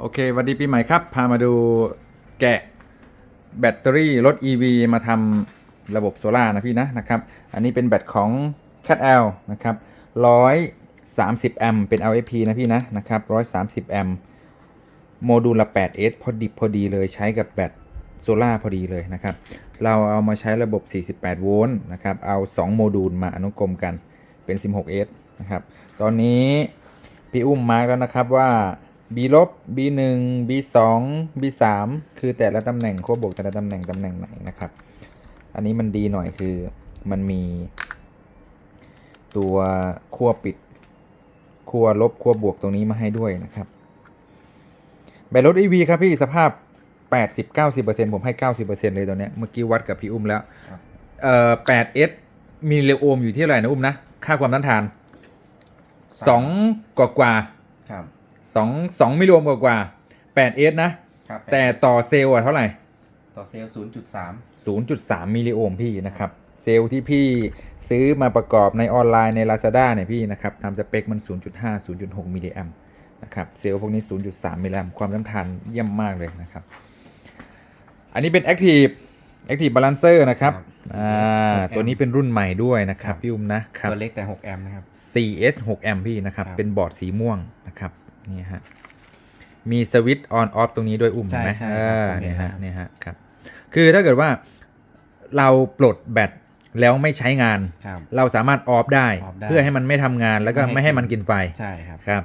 โอเควัสดีปีใหม่ครับ พามาดูแกะแบตเตอรี่รถ EV มาทำระบบโซล่านะพี่นะนะครับ อันนี้เป็นแบตของ Cat L นะครับ130 แอมป์เป็น LFP นะพี่นะนะครับ130 แอมป์โมดูลละ 8S พอดิบพอดีเลยใช้กับแบตโซล่าพอดีเลยนะครับ เราเอามาใช้ระบบ 48 โวลต์นะครับ เอา 2 โมดูลมาอนุกรมกันเป็น 16S นะครับ ตอนนี้พี่อุ้มมาร์กแล้วนะครับว่า B ลบ B 1 B 2 B 3คือแต่ละตำแหน่งขั้วบวกแต่ละตำแหน่งตำแหน่งไหนนะครับ อันนี้มันดีหน่อยคือมันมี ตัวขั้วปิดขั้วลบขั้วบวกตรงนี้มาให้ด้วยนะครับแบตรถ EV ครับพี่สภาพ 80-90%ผมให้ 90%เลยตัวเนี้ยเมื่อกี้วัดกับพี่อุ้มแล้วครับเอ่อ 8S มีเรโอห์มอยู่ที่เท่าไหร่นะอุ้มนะ ค่าความต้านทาน 2 กว่ากว่าครับ 2 2มิลลิโอห์มกว่ากว่า 8S นะ ครับแต่ต่อเซลล์อะเท่าไหร่ต่อเซลล์0.3 0.3มิลลิโอห์มพี่นะครับเซลล์ที่พี่ซื้อมาประกอบในออนไลน์ใน Lazada เนี่ยพี่นะครับทำสเปคมัน 0.5 0.6 มิลลิแอมนะครับเซลล์พวกนี้ 0.3 มิลลิแอมความต้านทานเยี่ยมมากเลยนะครับ อันนี้เป็น Active Active Balancer นะครับครับอ่า6ตัวนี้เป็นรุ่นใหม่ด้วยนะครับครับ พี่อุ้มนะครับ ตัวเล็กแต่ 6 แอมป์นะครับ CS 6 แอมป์พี่นะครับครับเป็นบอร์ดสีม่วงนะครับ นี่ฮะมีสวิตช์ออนออฟตรงนี้ด้วยอุ้มใช่เห็นไหมใช่เอครับอผมเห็น เนี่ยฮะแล้วเนี่ยฮะครับคือถ้าเกิดว่าเราปลดแบตแล้วไม่ใช้งาน ครับ เราสามารถออฟได้ ออฟได้เพื่อให้มันไม่ทำงานแล้วก็ไม่ไม่ให้ให้มันกิกินนไฟใช่ครับ ครับ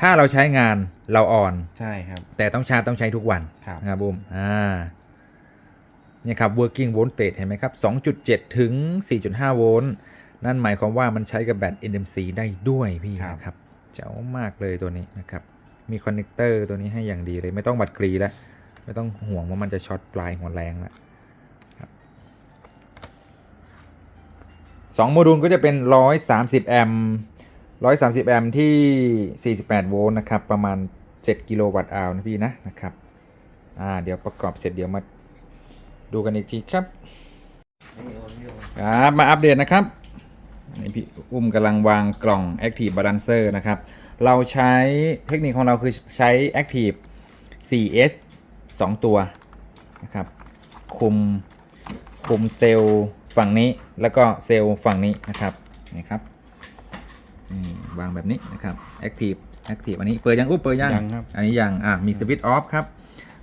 ถ้าเราใช้งานเราออน ใช่ครับแต่ต้องชาร์จต้องใช้ทุกวัน ครับ นะครับบุ้มอ่าเนี่ยครับ working voltage เห็นไหมครับ 2.7 ถึง 4.5 โวลต์ นั่นหมายความว่ามันใช้กับแบต NMC ได้ด้วยพี่ครับ นะครับ เจ๋วมากเลยตัวนี้นะครับ มีคอนเนคเตอร์ตัวนี้ให้อย่างดีเลย ไม่ต้องบัดกรีแล้ว ไม่ต้องห่วงว่ามันจะช็อตปลายหัวแรงแล้วสองโมดูลก็จะเป็น 130 แอมป์130 แอมป์ที่ 48 โวลต์นะครับ ประมาณ 7 กิโลวัตต์อาวนะพี่นะนะครับ อ่า เดี๋ยวประกอบเสร็จเดี๋ยวมาดูกันอีกทีครับ ครับ มาอัปเดตนะครับ นี่พี่อุ้มกำลังวางกล่อง Active Balancer นะครับ เราใช้เทคนิคของเราคือใช้ Active 4S 2 ตัวนะครับ คุมคุมเซลล์ฝั่งนี้แล้วก็เซลล์ฝั่งนี้นะครับนี่ครับนี่วางแบบนี้นะครับ Active Active อันนี้เปิดยังอุ้มเปิดยังยังครับ อันนี้ยังอะมีสวิตช์ออฟครับ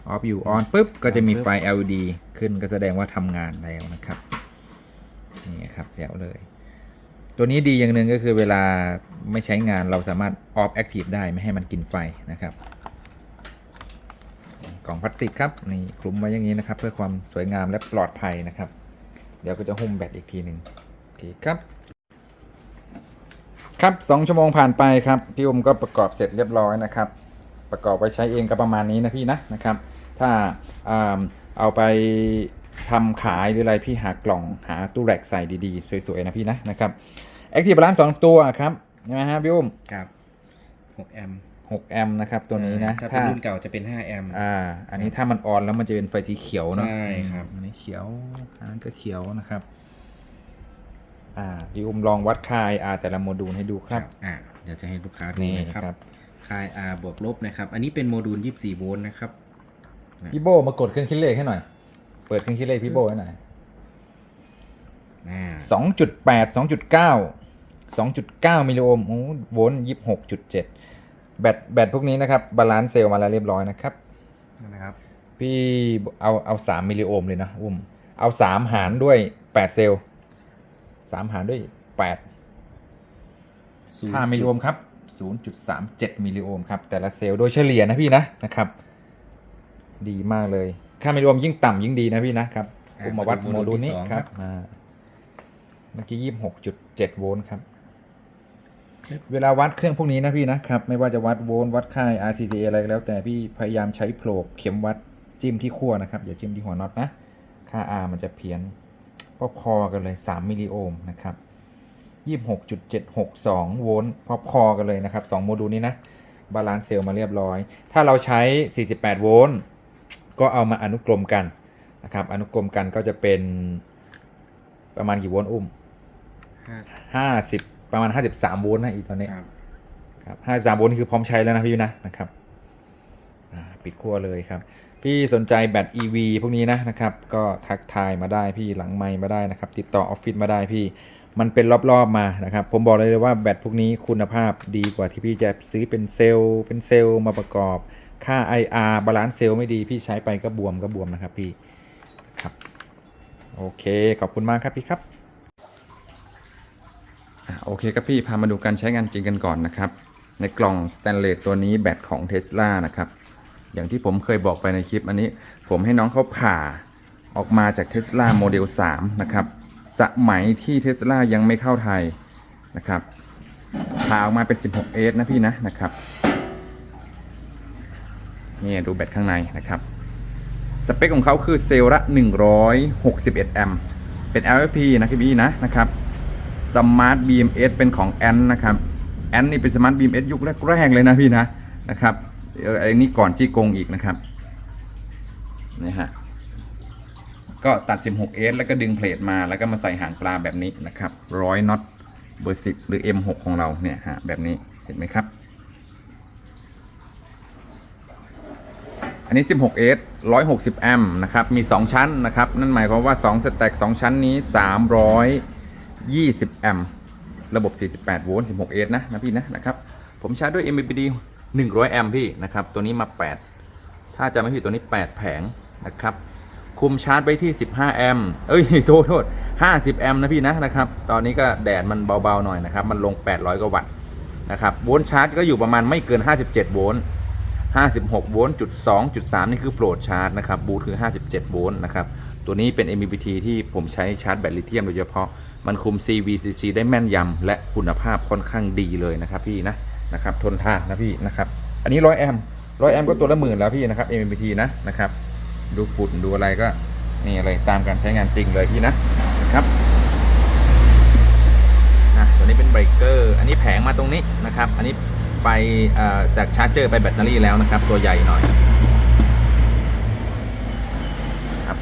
ออฟอยู่ออนปุ๊บก็จะมีไฟ LED ขึ้นก็แสดงว่าทำงานแล้วนะครับนี่ครับแจ๋วเลย ตัวนี้ดีอย่างหนึ่งก็คือเวลาไม่ใช้งานเราสามารถออฟแอคทีฟได้ไม่ให้มันกินไฟนะครับ กล่องพลาสติกครับนี่คลุมไว้อย่างนี้นะครับ เพื่อความสวยงามและปลอดภัยนะครับ เดี๋ยวก็จะหุ้มแบตอีกทีหนึ่งโอเคครับครับสองชั่วโมงผ่านไปครับพี่อุ้มก็ประกอบเสร็จเรียบร้อยนะครับ ประกอบไว้ใช้เองก็ประมาณนี้นะพี่นะนะครับ ถ้าเอาไป ทำขายหรืออะไรพี่หากล่องหาตู้แรกใส่ดีๆ สวยๆ นะพี่นะนะครับ Active Balance สองตัวครับใช่ไหมฮะพี่อุ้มครับ6แอมป์6แอมป์นะครับตัวนี้นะถ้าเป็นรุ่นเก่าจะเป็น5แอมป์อ่าอันนี้ถ้ามันออนแล้วมันจะเป็นไฟสีเขียวเนอะใช่ครับอันนี้เขียวอันนั้นก็เขียวนะครับอ่าพี่อุ้มลองวัดค่า IR แต่ละโมดูลให้ดูครับอ่าเดี๋ยวจะให้ลูกค้าดูนี่นะครับครับค่าย R บวกลบนะครับ อันนี้เป็นโมดูล 24 โวลต์นะครับพี่โบมากดเครื่องคิดเลขให้หน่อย เปิดเครื่องคิดเลขพี่โบให้หน่อยอ่าสองจุดแปดสองจุดเก้าสองจุดเก้ามิลลิโอห์มโอ้โวลต์ยี่สิบหกจุดเจ็ดแบตแบตพวกนี้นะครับ บาลานซ์เซลล์มาแล้วเรียบร้อยนะครับนะครับ พี่เอาเอาสามมิลลิโอห์มเลยนะอุ้มเอาสามหารด้วยแปดเซลล์สามหารด้วยแปดห้ามิลลิโอห์มครับศูนย์จุดสามเจ็ดมิลลิโอห์มครับ แต่ละเซลล์โดยเฉลี่ยนะพี่นะนะครับ ดีมากเลย ค่ามิลลิโอห์มยิ่งต่ำยิ่งดีนะพี่นะครับอุ้มมาวัดโมดูลนี้ครับอ่าเมื่อกี้ยี่สิบหกจุดเจ็ดโวลต์ครับ เวลาวัดเครื่องพวกนี้นะพี่นะครับ ไม่ว่าจะวัดโวลต์วัดค่าย RCCA อะไรก็แล้ว แต่พี่พยายามใช้โผลกเข็มวัดจิ้มที่ขั้วนะครับ อย่าจิ้มที่หัวน็อตนะ ค่า R มันจะเพี้ยนพอๆกันเลย 3 มิลลิโอห์มนะครับ26.762 โวลต์พอๆกันเลยนะครับ 2 โมดูลนี้นะ บาลานซ์เซลล์มาเรียบร้อย ถ้าเราใช้ 48 โวลต์ ก็เอามาอนุกรมกันนะครับอนุกรมกันก็จะเป็นประมาณกี่โวลต์อุ้มห้า50ประมาณ53โวลต์นะอีกตอนนี้ครับครับ53โวลต์นี่คือพร้อมใช้แล้วนะพี่นะนะครับอ่าปิดขั้วเลยครับ พี่สนใจแบต EV พวกนี้นะนะครับ ก็ทักทายมาได้พี่หลังไมค์มาได้นะครับ ติดต่อออฟฟิศมาได้พี่ มันเป็นรอบๆมานะครับ ผมบอกเลยว่าแบตพวกนี้คุณภาพดีกว่าที่พี่จะซื้อเป็นเซลล์เป็นเซลล์มาประกอบ ค่า IR บาลานซ์เซลล์ไม่ดี พี่ใช้ไปก็บวมก็บวมนะครับพี่ครับโอเค ขอบคุณมากครับพี่ครับโอเคครับพี่พามาดูการใช้งานจริงกันก่อนนะครับ ในกล่องสแตนเลสตัวนี้แบตของ Tesla นะครับ อย่างที่ผมเคยบอกไปในคลิปอันนี้ ผมให้น้องเขาผ่าออกมาจาก Tesla Model 3นะครับสมัยที่ Tesla ยังไม่เข้าไทยนะครับผ่าออกมาเป็น 16S นะพี่นะนะครับ นี่ดูแบตข้างในนะครับ สเปคของเขาคือเซลล์ละ 161 แอมป์เป็น LFP นะพี่นะนะครับ Smart BMS เป็นของแอนนะครับแอนนี่เป็น Smart BMS ยุคแรกๆเลยนะพี่นะนะครับออไอ้นี่ก่อนจี้กงอีกนะครับนี่ฮะก็ตัด 16S แล้วก็ดึงเพลทมาแล้วก็มาใส่หางปลาแบบนี้นะครับร้อยน็อตเบอร์10หรือ M6 ของเราเนี่ยฮะแบบนี้เห็นไหมครับ นนี้ 16S 160 แอมป์นะครับ มี 2 ชั้นนะครับ นั่นหมายความว่า 2 สแต็ก 2 ชั้นนี้ 320 แอมป์ระบบ 48 โวลต์ 16S นะนะพี่นะนะครับ ผมชาร์จด้วย MPPD 100 แอมป์พี่นะครับ ตัวนี้มา 8 ถ้าจะไม่ผิดตัวนี้ 8 แผงนะครับ คุมชาร์จไว้ที่ 15 แอมป์เอ้ย โทษโทษ50 แอมป์นะพี่นะนะครับ ตอนนี้ก็แดดมันเบาๆหน่อยนะครับ มันลง 800 กว่าวัตต์นะครับ โวลต์ชาร์จก็อยู่ประมาณไม่เกิน 57 โวลต์ 56โวลต์จุด2จุด3นี่คือโปรดชาร์จนะครับบูทคือ 57 โวลต์นะครับ ตัวนี้เป็น MPPT ที่ผมใช้ชาร์จแบตลิเธียมโดยเฉพาะ มันคุม CVCC ได้แม่นยำและคุณภาพค่อนข้างดีเลยนะครับพี่นะนะครับทนทานนะพี่นะครับอันนี้ 100 แอมป์100 แอมป์ก็ตัวละหมื่นแล้วพี่นะครับ MPPT นะนะครับดูฝุ่นดูอะไรก็นี่เลยตามการใช้งานจริงเลยพี่นะนะครับอะตัวนี้เป็นเบรกเกอร์อันนี้แผงมาตรงนี้นะครับ อันนี้ ไปจากชาร์จเจอร์ไปแบตเตอรี่แล้วนะครับ ตัวใหญ่หน่อยครับ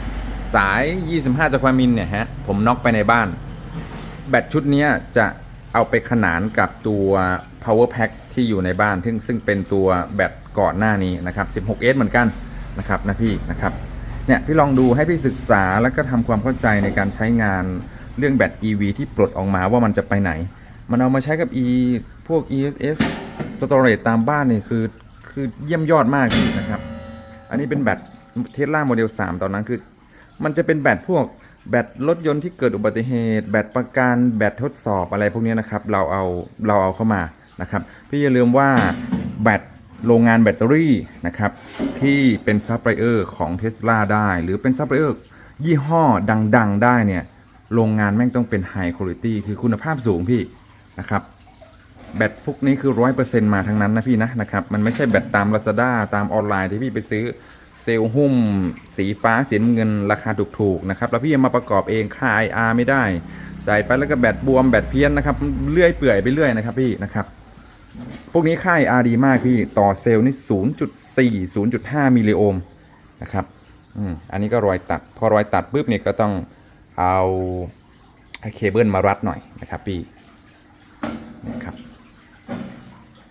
สาย 25จากความมิลเนี่ยฮะผมน็อกไปในบ้าน แบตชุดนี้จะเอาไปขนานกับตัว power pack ที่อยู่ในบ้าน ซึ่งซึ่งเป็นตัวแบตก่อนหน้านี้นะครับ 16S เหมือนกันนะครับนะพี่นะครับเนี่ยพี่ลองดูให้พี่ศึกษาแล้วก็ทำความเข้าใจในการใช้งานเรื่องแบต EV ที่ปลดออกมาว่ามันจะไปไหน มันเอามาใช้กับ E พวก ESS storage ตามบ้านนี่คือคือเยี่ยมยอดมากนะครับ อันนี้เป็นแบตเทสลาโมเดล 3 ตอนนั้นคือ มันจะเป็นแบตพวกแบตรถยนต์ที่เกิดอุบัติเหตุ แบตประกันแบตทดสอบอะไรพวกนี้นะครับ เราเอาเราเอาเข้ามานะครับ พี่อย่าลืมว่าแบตโรงงานแบตเตอรี่นะครับ ที่เป็นซัพพลายเออร์ของ Tesla ได้ หรือเป็นซัพพลายเออร์ยี่ห้อดัง ๆ ได้เนี่ยโรงงานแม่งต้องเป็นไฮคุณ i t y คือคุณภาพสูงพี่นะครับ แบตพวกนี้คือร้อยเปอร์เซ็นต์มาทั้งนั้นนะพี่นะนะครับมันไม่ใช่แบตตาม Lazada ตามออนไลน์ที่พี่ไปซื้อเซลล์หุ้ม สีฟ้าสีน้ำเงินราคาถูกๆนะครับแล้วพี่ยังมาประกอบเองค่า IR ไม่ได้ใส่ไปแล้วก็แบตบวมแบตเพี้ยนนะครับเลื่อยเปื่อยไปเรื่อยนะครับพี่นะครับพวกนี้ค่า IR ดีมากพี่ต่อเซลล์นี่0.4 0.5มิลลิโอห์มนะครับอืมอันนี้ก็รอยตัด พอรอยตัดปุ๊บเนี่ยก็ต้องเอาเคเบิลมารัดหน่อยนะครับพี่นะครับ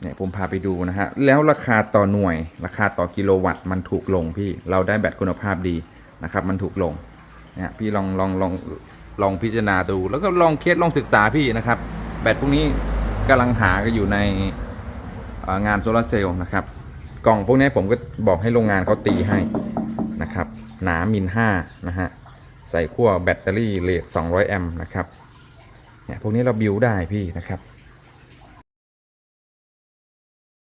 เนี่ยผมพาไปดูนะฮะ แล้วราคาต่อหน่วย ราคาต่อกิโลวัตต์มันถูกลงพี่ เราได้แบตคุณภาพดีนะครับ มันถูกลงเนี่ยพี่ลองลองลองลองพิจารณาดู แล้วก็ลองเคสลองศึกษาพี่นะครับ แบตพวกนี้กำลังหากันอยู่ในงานโซลาร์เซลล์นะครับ กล่องพวกนี้ผมก็บอกให้โรงงานเขาตีให้นะครับ หนามิล5นะฮะ ใส่ขั้วแบตเตอรี่เลท200 แอมป์นะครับเนี่ยพวกนี้เราบิวได้พี่นะครับ